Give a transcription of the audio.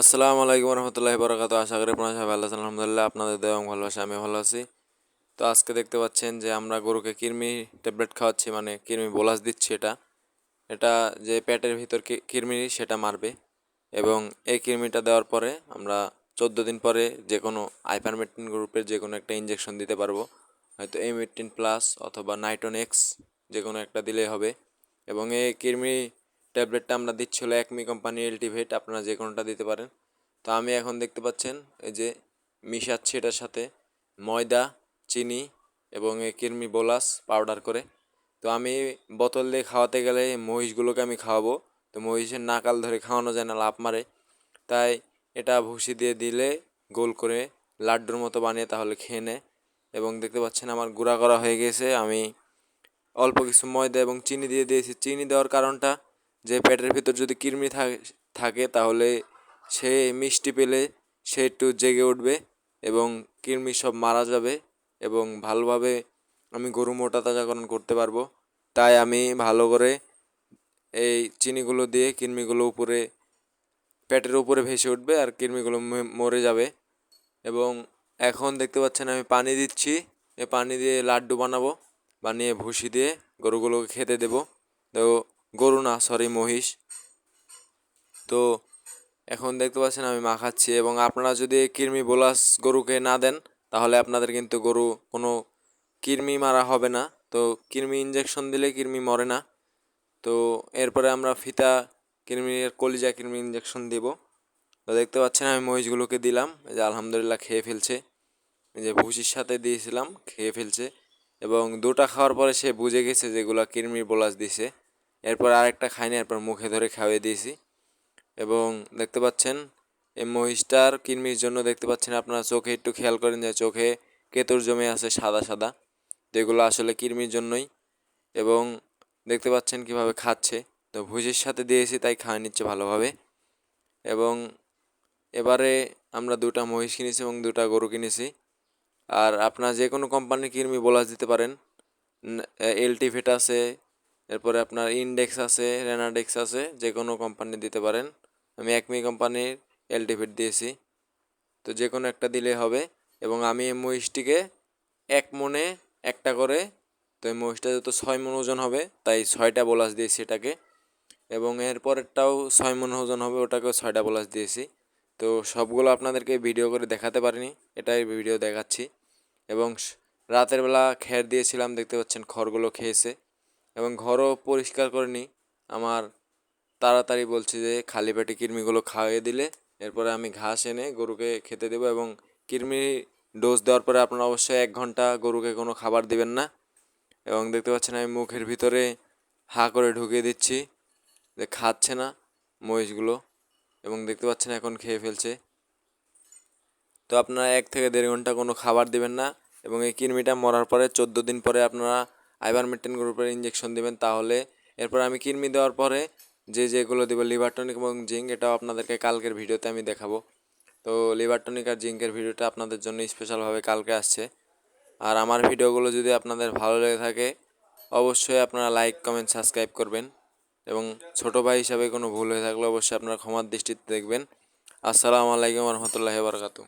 আসসালামু আলাইকুম রহমতুল্লাহি বরকাত আশা করি আপনারা ভালো আছেন। আলহামদুলিল্লাহ, আপনাদের দেওয়া এবং ভালোবাসা আমি ভালো আছি। তো আজকে দেখতে পাচ্ছেন যে আমরা গরুকে কৃমি ট্যাবলেট খাওয়াচ্ছি মানে কৃমি বোলাস দিচ্ছি এটা। এটা যে পেটের ভিতর কৃমি, সেটা মারবে। এবং এই কৃমিটা দেওয়ার পরে আমরা চোদ্দ দিন পরে যে কোনো আইপারমেটিন গ্রুপের যে কোনো একটা ইঞ্জেকশন দিতে পারব। হয়তো এমিটিন প্লাস অথবা নাইটন এক্স যে কোনো একটা দিলেই হবে। এবং এই কৃমি ট্যাবলেটটা আমরা দিচ্ছি হলো একমি কোম্পানি এলটিভেট আপনারা যে কোনোটা দিতে পারেন। তো আমি এখন দেখতে পাচ্ছেন, এই যে মিশাচ্ছি এটার সাথে ময়দা, চিনি এবং এই কৃমি বোলাস পাউডার করে। তো আমি বোতল দিয়ে খাওয়াতে গেলে মহিষগুলোকে আমি খাওয়াবো। তো মহিষের নাকাল ধরে খাওয়ানো যায় না লাভ মারে। তাই এটা ভুসি দিয়ে দিলে গোল করে লাড্ডুর মতো বানিয়ে তাহলে খেয়ে নেয় এবং দেখতে পাচ্ছেন আমার গুঁড়া করা হয়ে গেছে। আমি অল্প কিছু ময়দা এবং চিনি দিয়ে দিয়েছি। চিনি দেওয়ার কারণটা যে পেটের ভিতর যদি কৃমি থাকে তাহলে সে মিষ্টি পেলে সে একটু জেগে উঠবে এবং কৃমি সব মারা যাবে এবং ভালোভাবে আমি গরু মোটা তাজাকরণ করতে পারব। তাই আমি ভালো করে এই চিনিগুলো দিয়ে কৃমিগুলো উপরে, পেটের উপরে ভেসে উঠবে আর কৃমিগুলো মরে যাবে। এবং এখন দেখতে পাচ্ছেন আমি পানি দিচ্ছি। এ পানি দিয়ে লাড্ডু বানাবো, বানিয়ে ভুসি দিয়ে গরুগুলোকে খেতে দেব। তো গরু না সরি মহিষ। তো এখন দেখতে পাচ্ছেন আমি মাখাচ্ছি এবং আপনারা যদি কৃমি বোলাস গরুকে না দেন, তাহলে আপনাদের কিন্তু গরু কোনো কৃমি মারা হবে না। তো কৃমি ইঞ্জেকশন দিলে কৃমি মরে না। তো এরপরে আমরা ফিতা কৃমির, কলিজা কৃমি ইঞ্জেকশন দিব। তো দেখতে পাচ্ছেন আমি মহিষগুলোকে দিলাম। যে আলহামদুলিল্লাহ খেয়ে ফেলছে। যে ভুসির সাথে দিয়েছিলাম, খেয়ে ফেলছে। এবং দুটা খাওয়ার পরে সে বুঝে গেছে যেগুলো কৃমির বোলাস দিছে। এরপর আরেকটা খাইনি এরপর মুখে ধরে খাওয়িয়ে দিয়েছি। এবং দেখতে পাচ্ছেন, এই মহিষটার কৃমির জন্য দেখতে পাচ্ছেন আপনারা চোখে একটু খেয়াল করেন যে চোখে কেতুর জমে আছে সাদা সাদা যেগুলো আসলে কৃমির জন্যই। এবং দেখতে পাচ্ছেন কীভাবে খাচ্ছে, তো ভুজির সাথে দিয়েছি, তাই খাওয়া নিচ্ছে ভালোভাবে। এবং এবারে আমরা দুটা মহিষ কিনেছি এবং দুটা গরু কিনেছি। আর আপনার যে কোনো কোম্পানির কৃমি বোলাস দিতে পারেন। এলটিভেট আছে এরপরে আপনার ইন্ডেক্স আছে রেনাডেক্স আছে যে কোনো কোম্পানি দিতে পারেন। আমি একমি কোম্পানির এলটিভেট দিয়েছি। তো যে কোনো একটা দিলে হবে। এবং আমি এই মহিষটিকে এক মনে একটা করে, তো এই মহিষটা যত ছয় মন ওজন হবে, তাই ছয়টা বোলাস দিয়েছি এটাকে। এবং এরপরেরটাও ছয় মন ওজন হবে, ওটাকেও ছয়টা বোলাস দিয়েছি। তো সবগুলো আপনাদেরকে ভিডিও করে দেখাতে পারিনি, এটাই ভিডিও দেখাচ্ছি। এবং রাতের বেলা খের দিয়েছিলাম, দেখতে পাচ্ছেন খড়গুলো খেয়েছে। এবং ঘরও পরিষ্কার করে নিই। আমার তাড়াতাড়ি বলছি যে, খালি পেটে কৃমিগুলো খাইয়ে দিলে, এরপরে আমি ঘাস এনে গরুকে খেতে দেবো এবং কৃমি ডোজ দেওয়ার পরে আপনারা অবশ্যই এক ঘণ্টা গরুকে কোনো খাবার দিবেন না। এবং দেখতে পাচ্ছেন আমি মুখের ভিতরে হা করে ঢুকিয়ে দিচ্ছি যে, খাচ্ছে না মহিষগুলো। এবং দেখতে পাচ্ছেন এখন খেয়ে ফেলছে। তো আপনারা এক থেকে দেড় ঘণ্টা কোনো খাবার দিবেন না এবং এই কৃমিটা মরার পরে চোদ্দ দিন পরে আপনারা আইভারমেকটিন গ্রুপের ইঞ্জেকশন দিবেন, তাহলে এরপর আমি কৃমি দেওয়ার পরে যে যেগুলো দেবো লিভার টনিক এবং জিঙ্ক এটাও আপনাদেরকে কালকের ভিডিওতে আমি দেখাবো। তো লিভার টনিক আর জিঙ্কের ভিডিওটা আপনাদের জন্য স্পেশালভাবে কালকে আসছে। আর আমার ভিডিওগুলো যদি আপনাদের ভালো লেগে থাকে, অবশ্যই আপনারা লাইক কমেন্ট সাবস্ক্রাইব করবেন এবং ছোট ভাই হিসাবে কোনো ভুল হয়ে থাকলে অবশ্যই আপনারা ক্ষমার দৃষ্টিতে দেখবেন। আসসালামু আলাইকুম রহমতুল্লাহি বারকাতু